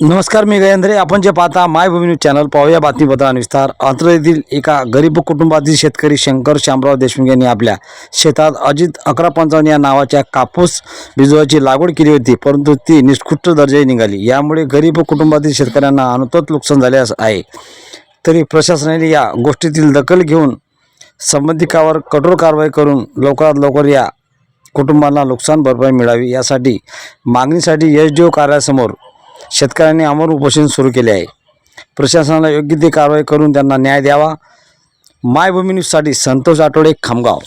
नमस्कार मी गयंद्रे आपण जे पाहता मायभूमी न्यूज चॅनल पाहूया बातमीपत्र आणि विस्तार. आंध्र एका गरीब कुटुंबातील शेतकरी शंकर शामराव देशमुख यांनी आपल्या शेतात अजित अकरा पंचावन्न या नावाच्या कापूस बिजवाची लागवड केली होती परंतु ती निष्कृष्ट दर्जाही निघाली. यामुळे गरीब कुटुंबातील शेतकऱ्यांना अनुतत नुकसान झाले आहे. तरी प्रशासनाने या गोष्टीतील दखल घेऊन संबंधिकावर कठोर कारवाई करून लवकरात लवकर या कुटुंबांना नुकसान भरपाई मिळावी यासाठी मागणीसाठी एस डी ओ कार्यालयासमोर शेतकऱ्यांनी अमर उपोषण सुरू केले आहे. प्रशासनाला योग्य ती कारवाई करून त्यांना न्याय द्यावा. मायभूमी न्यूजसाठी संतोष आठवडे खामगाव.